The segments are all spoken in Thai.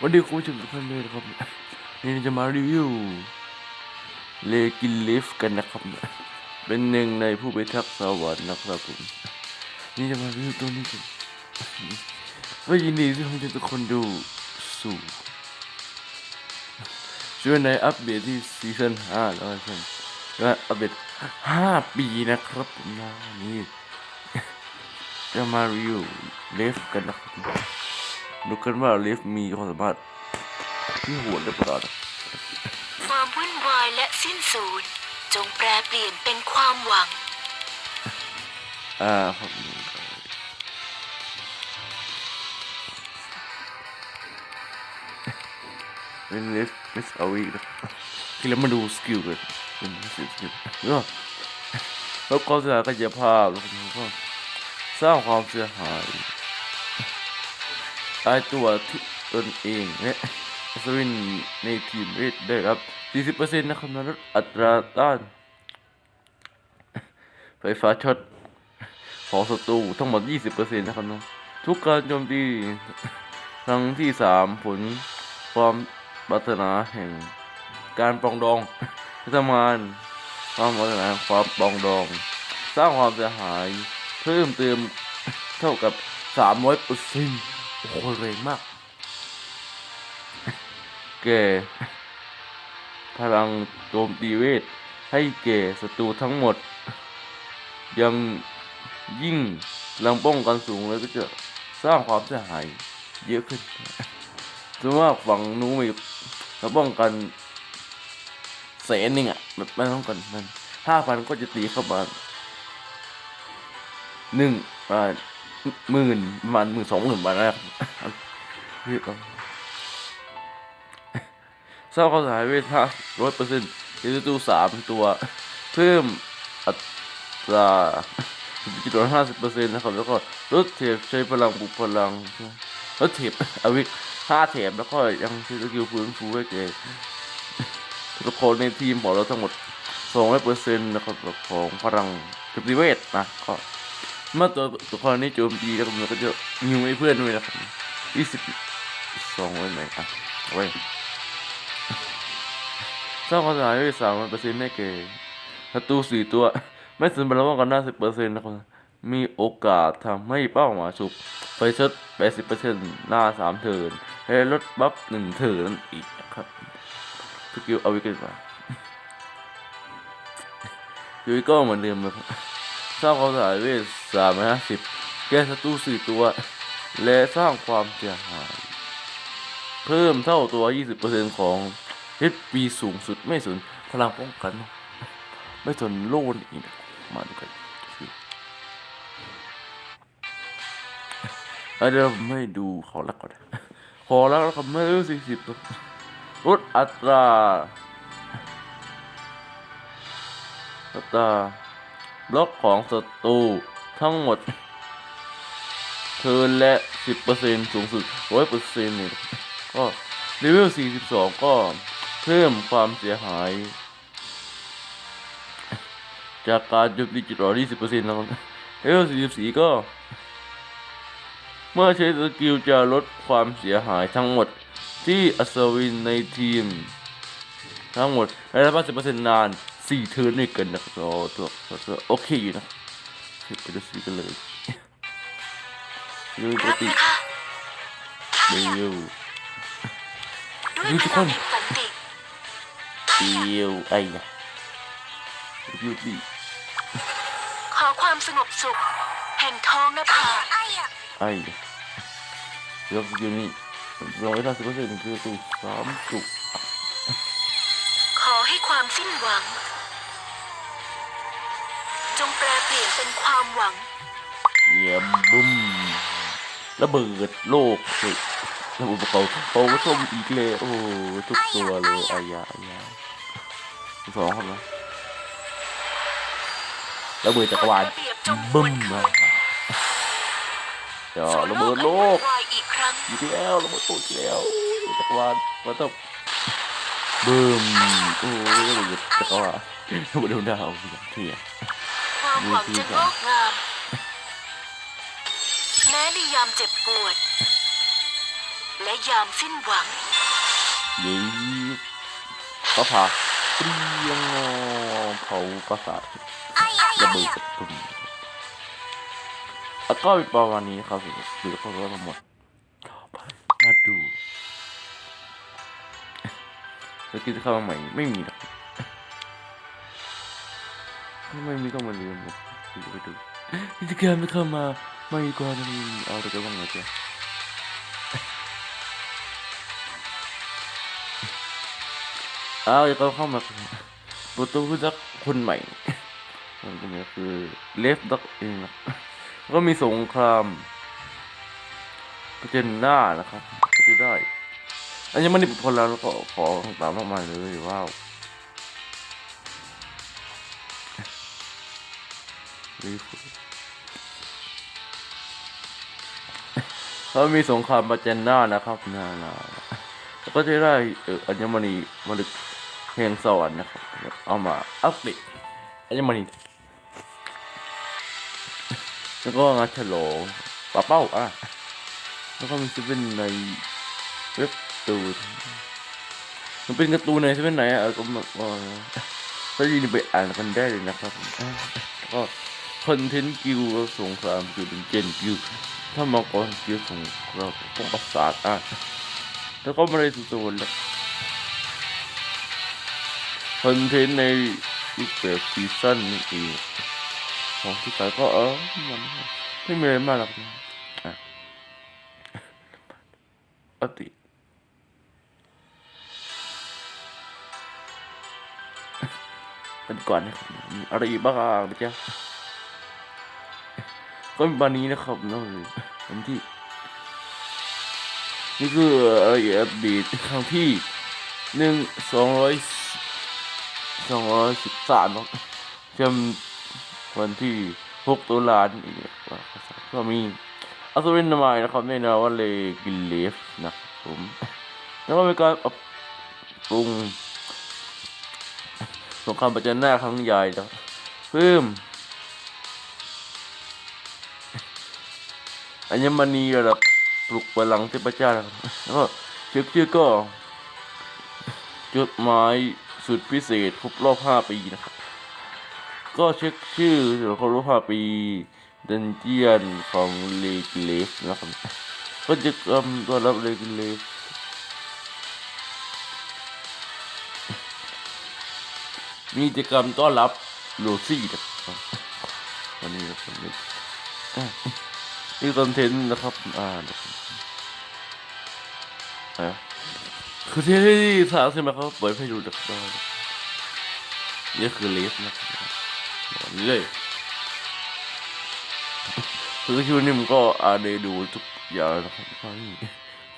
วันนี้คุณผู้ชมทุกท่านเลยนะครับนี่จะมารีวิวเลกินลิฟกันนะครับ เป็นหนึ่งในผู้ไปทักษ์สวรรค์นะครับผม นี่จะมารีวิวตัวนี้กันก็ยินดีที่คุณทุกคนดูสู่ช่วยในอัปเดตที่ซีซั่น5แล้วกันและอัปเดต5 ปีนะครับผมนะวันนี้จะมารีวิวเลฟกันนะครับ ดูกันว่าเลฟมีความสามารถที่โหดหรือเปล่านะความวุ่นวายและสิ้นสูญจงแปรเปลี่ยนเป็นความหวัง อ่าครับเป็นเลฟเลฟเอาอีกนะทีแล้วมาดูสกิลกันเป็นสกิลแล้วแล้วก็สถานกายภาพแล้วก็สร้างความเสียหาย ตายตัวที่ตนเองและอัศวินในทีมเวทได้รับ 40%นะครับลดอัตราต้าน ไฟฟ้าช็อตของศัตรูทั้งหมด 20%นะครับนะทุกการโจมตีครั้งที่ 3 ผลความปรารถนาแห่งการปองดองจะทำงานความปรารถนาความปองดอง สร้างความเสียหาย เพิ่มเติมเท่ากับ 300% โอ้โหแรงมากแก่พลังโจมตีเวท ให้แก่ศัตรูทั้งหมด ยังยิ่งลังป้องกันสูงแล้วก็จะสร้างความเสียหายเยอะขึ้นสมมติว่าฝั่งนู้นมีเราป้องกันแสนหนึ่งอะแบบไม่ต้องกันมันห้าพันก็จะตีเข้ามาหนึ่งอ่า หมื่นประมาณหมื่นสองหมื่นบาทนะครับเรียกเอาสร้างความเสียหายเวทห้าร้อยเปอร์เซ็นต์ที่ศัตรูสามตัว เพิ่มอัตราจุดร้อยห้าสิบเปอร์เซ็นต์นะครับ แล้วก็ลดเทปใช้พลังบุกพลังลดเทปอวิกห้าเทปแล้วก็ยังใช้สกิลฟื้นฟูให้แก่ทุกคนในทีมของเราทั้งหมดสองร้อยเปอร์เซ็นต์นะครับของพลังจุดเวทนะก็ เมื่อตัวตัวละครนี้โจมตีแล้วมันก็จะยิงให้เพื่อนด้วยนะครับยี่สิบสองไว้ไหนอะเอาไว้สร้างความเสียหายไปสามเปอร์เซ็นต์ให้แก่ศัตรูสี่ตัว ไม่สมบูรณ์ป้องกันได้สิบเปอร์เซ็นต์นะครับมีโอกาสทำให้เป้าหมายฉุกไฟชดแปดสิบเปอร์เซ็นต์หน้าสามเทิร์นให้ลดบัฟหนึ่งเทิร์นอีกนะครับสกิลเอาไว้กันดีกว่ายูวิก็เหมือนเดิมเลยครับ สร้างความเสียหายเวทสามห้าสิบแก้ศัตรูสี่ตัว และสร้างความเสียหาย เพิ่มเท่าตัว 20%ของ HP สูงสุดไม่สนพลังป้องกัน ไม่สนโลนอีกมาดูกันเอาเดี๋ยวไม่ดูขอรักก่อน ขอรักแล้วก็ไม่รู้สี่สิบตัวลดอัตราอัตรา บล็อกของศัตรูทั้งหมดเทิร์นและ 10%สูงสุด 100%เนี่ยก็เลเวล 42 ก็เพิ่มความเสียหาย จากการโจมตีจุดอ่อน20%แล้วเลเวล 44 ก็ เมื่อใช้สกิลจะลดความเสียหายทั้งหมดที่อัศวินในทีม ทั้งหมดในระยะ10%นาน 4เทิร์นด้วยกันนะครับโอ้ตัวตัวโอเคอยู่นะไปดูสิกันเลยดูปรักบตินะคะเร็วด้วยดูพทุกคลันงแห่งสันติเดียวไอ้นะดูดิขอความสงบสุขแห่งท้องนภาไอ้นะเดี๋ยวสกิลนี้ร้อยห้าสิบเปอร์เซ็นต์คือตู้สามจุกขอให้ความสิ้นหวัง จงแปลเปลี่ยนเป็นความหวัง เยี่ยมบุ้มระเบิดโลกเฮ้ยระเบิดภูเขาโอ้ส้มอีกเลยโอ้ทุกตัวเลยอายาอายาสองคนนะระเบิดจักรวาลกฎระเบียบจงบึ้มหวมานคืนเดี๋ยวระเบิดโลกวายอีกครั้งอีกแล้วระเบิดโลกอีกแล้วจักรวาลมาต้องบึ้มโอ้ยระเบิดจักรวาลระเบิดดวงดาวอย่างเที่ย ความหวังจะงอกงาม แม้ในยามเจ็บปวด และยามสิ้นหวังยีก็พาเปรียงเผาปราสาทระเบิดกระตุ้มแล้วก็ประมาณนี้ครับคือเขาก็ทั้งหมดต่อไปมาดูสกิลเข้ามาใหม่ไม่มีหรอก ไม่มีก็มาเรียนหมดดูไปดูกิจกรรมไม่เข้ามาไม่กว่านี้เอาแต่ก็บ้างเลยจ้เอาอย่าก็เข้ามาประตูจักคนใหม่มันก็เนี่ยคือเลฟด็อกเองนะก็มีสงครามเจนหน้านะครับก็จะได้ อันนี้มันนี่พลแล้วแล้วก็ขอต่างมากมายเลยว้าว เขามีสงครามประเจนหน้านะครับนานาแล้วก็จะได้อัญมณีมลึกแห่งสวรรค์นะครับ เอามาอัปเดตอัญมณีแล้วก็งานฉลองป้าเป้าอะแล้วก็มีซิเป็นในเว็บตูนมันเป็นการ์ตูนในเซเว่นไหนอะก็มาเออก็ยินดีไปอ่านกันได้เลยนะครับแล้วก็ คอนเทนต์กิวสงครามกิวเป็นเจนกิวถ้ามาก่อนกิวสงครามพวกประสาทอะแล้วก็มาในสุดโซนแล้วคอนเทนต์ในรูปแบบซีซั่นนี่เองของที่ขายก็เออมันไม่มีอะไรมากหรอกนะอะอัปเดตกันก่อนนะครับมีอะไรบ้างนะจ๊ะ ก็มีวันนี้นะครับนั่นคือวันที่ นี่คืออะไอัปเดตครั้งที่หนึ่งสองร้อยสองร้อยสิบสามเนาะจำวันที่หกตุลานี่เองนะครับก็มีอัศวินนามายนะครับในนามว่าเลกิเลฟนะครับผมแล้วก็มีการปรับปรุงสงครามประจันหน้าครั้งใหญ่แล้วเพิ่ม อัญมณีระดับปลุกพลังเทพเจ้านะครับแล้วก็เช็คชื่อก็จดหมายสุดพิเศษครบรอบ5ปีนะครับ ก็เช็คชื่อสำหรับครบรอบ5ปีดันเจียนของเลกเลสนะครับก็จะกำต้อนรับเลกเลสมีกิจกรรมต้อนรับโรซี่นะครับวันนี้นะครับนี่อะ นี่คอนเทนต์นะครับ อ่านะไรนะคือที่ที่สามใช่ไหมครับเปิดให้ดูนะครับนี่คือเลสนะครับนี้เลยคือคิวนี่มันก็อ่านได้ดูทุกอย่างนะครับ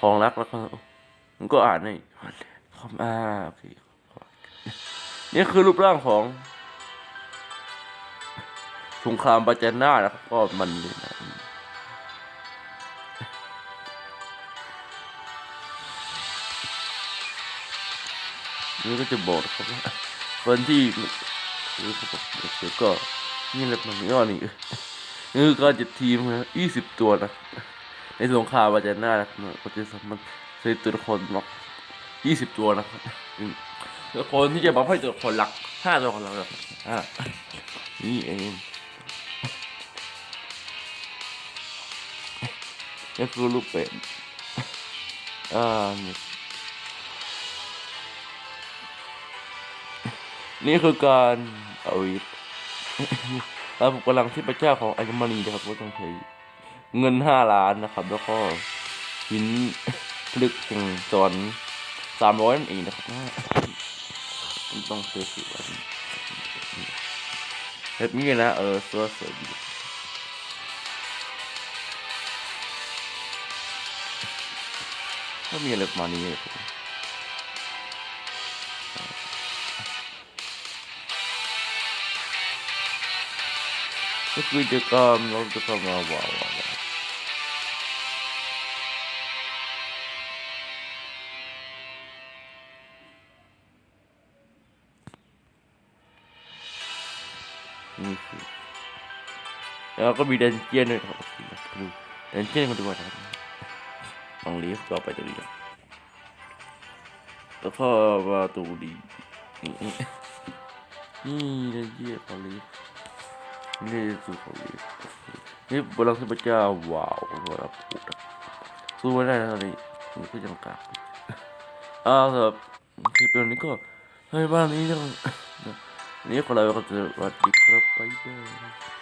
ของรักแล้วก็มันก็อ่านได้ครับอ่าโอเคนี่คือรูปร่างของสงครามปาเจน่านะครับก็มันเลยนะ นี่ก็จะบอกนะครับว่าคนที่หรือเขาบอกเดี๋ยวก็นี่แหละมันก็นี่นี่คือการจัดทีมนะยี่สิบตัวนะในสงครามปาเจน่านะครับก็จะสามารถใช้ตัวละครมายี่สิบตัวนะครับตัวคนที่จะมาให้ตัวคนหลักห้าตัวคนหลักเลยอ่านี่เองนี่คือลูกเป็ดอ่านี่ นี่คือการเอาวิทเราผมกำลังที่พระเจ้าของอัญมณีนะครับก็ต้องใช้เงินห้าล้านนะครับ แล้วก็หินผลึกแห่งสอนสามร้อยนั่นเองนะครับต้องซื้อสิวันแบบนี้นะเออสวยสวยดีก็มีอะไรประมาณนี้เลย ครับก็คือจะกรรมเราจะเข้ามาว้าวว้าวว้าวนี่คือแล้วก็มีดั นี่สูตรของนี่นี่บลังก์เทพเจ้าว้าวสำหรับพูดสู้ไม่ได้นะตอนนี้นี่ก็ยังกากอ่าสำหรับคลิปนี้ก็ให้บ้านนี้ยังนี่คนเราก็จะสวัสดีครับไปเด้อ